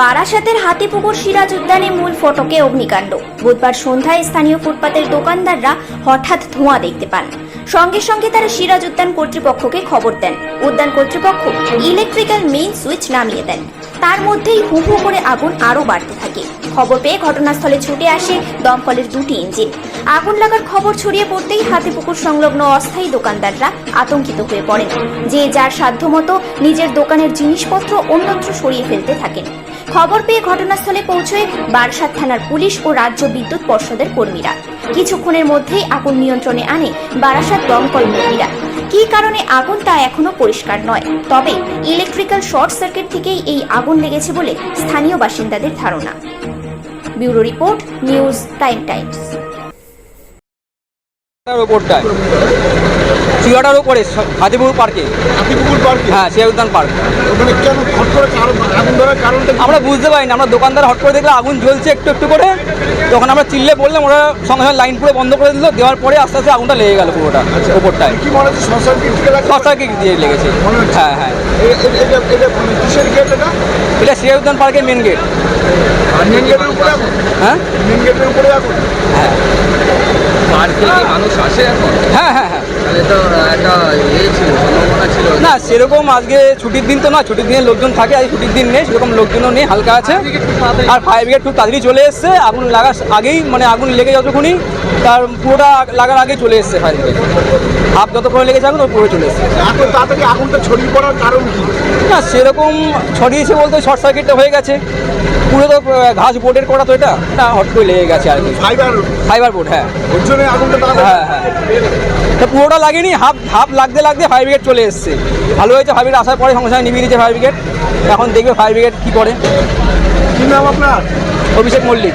বারাসাতের হাতিপুকুর সিরাজ উদ্যানে মূল ফটকে অগ্নিকাণ্ড। বুধবার সন্ধ্যায় স্থানীয় ফুটপাতের দোকানদাররা হঠাৎ ধোঁয়া দেখতে পান। সঙ্গে সঙ্গে তারা সিরাজ উদ্যান কর্তৃপক্ষকে খবর দেন। উদ্যান কর্তৃপক্ষ ইলেকট্রিক্যাল মেইন সুইচ নামিয়ে দেন। তার মধ্যেই হু হু করে আগুন আরও বাড়তে থাকে। খবর পেয়ে ঘটনাস্থলে ছুটে আসে দমকলের দুটি ইঞ্জিন। আগুন লাগার খবর ছড়িয়ে পড়তেই হাতিপুকুর সংলগ্ন অস্থায়ী দোকানদাররা আতঙ্কিত হয়ে পড়েন। যে যার সাধ্যমতো নিজের দোকানের জিনিসপত্র অন্যত্র সরিয়ে ফেলতে থাকেন। খবর পেয়ে ঘটনাস্থলে পৌঁছয় বারাসাত থানার পুলিশ ও রাজ্য বিদ্যুৎ পর্ষদের কর্মীরা। কিছুক্ষণের মধ্যেই আগুন নিয়ন্ত্রণে আনে বারাসাত দমকল কর্মীরা। কি কারণে আগুন তা এখনও পরিষ্কার নয়? তবে ইলেকট্রিক্যাল শর্ট সার্কিট থেকেই এই আগুন লেগেছে বলে স্থানীয় বাসিন্দাদের ধারণা। Bureau report, news time times. চুয়াটার ওপরে স- হাতিপুর পার্কে। হাতিপুকুর পার্কে? হ্যাঁ সিয়া উদ্যান পার্ক। ওখানে কেন হট করে কারণ আগুন ধরার কারণটা আমরা বুঝতে পারি না আমরা দোকানদার হট করে দেখলে আগুন জ্বলছে একটু একটু করে। তখন আমরা চিল্লে বললাম ওরা সঙ্গে সঙ্গে লাইন পুরো বন্ধ করে দিল দেওয়ার পরে আস্তে আস্তে আগুনটা লেগে গেল পুরোটা ওপরটায় কি মনে হচ্ছে শর্ট সার্কিট? দিয়ে লেগেছে? মনে? হ্যাঁ হ্যাঁ। এটা মানে সিয়া উদ্যান পার্কের মেন গেট মেন গেটের উপরে হ্যাঁ? মেন গেটের উপরে আগুন? হ্যাঁ। পার্কে কি মানুষ আসে এখন? হ্যাঁ হ্যাঁ হ্যাঁ। তো একটা ছিল সম্ভাবনা ছিল। না সেরকম আজকে ছুটির দিন তো না ছুটির দিনে লোকজন থাকে আজ ছুটির দিন নেই সেরকম লোকজনও নেই হালকা আছে। আর ফায়ার ব্রিগেড খুব তাড়াতাড়ি চলে এসছে আগুন লাগার আগেই মানে আগুন লেগে যতক্ষণই তার পুরোটা লাগার আগেই চলে এসছে ফায়ার ব্রিগেড হাফ যতক্ষণ লেগেছে আগুন ওর পুরো চলে এসছে। এত তাড়াতাড়ি আগুনটা ছড়িয়ে পড়ার কারণ কি? না সেরকম ছড়িয়েছে বলতে শর্ট সার্কিটটা হয়ে গেছে। পুরো তো ঘাস বোর্ডের করা তো এটা না হট করে লেগে গেছে আর কি। ফাইবার ফাইবার বোর্ড হ্যাঁ। ওর জন্য আগুনটা হ্যাঁ হ্যাঁ। তো পুরোটা লাগেনি হাফ হাফ লাগতে লাগতে ফায়ার ব্রিগেড চলে এসছে। ভালো হয়েছে ফায়ার ব্রিগেড আসার পরে সঙ্গে সঙ্গে নিভিয়ে দিয়েছে ফায়ার ব্রিগেড এখন দেখবে ফায়ার ব্রিগেড কী করে। কী নাম আপনার? অভিষেক মল্লিক।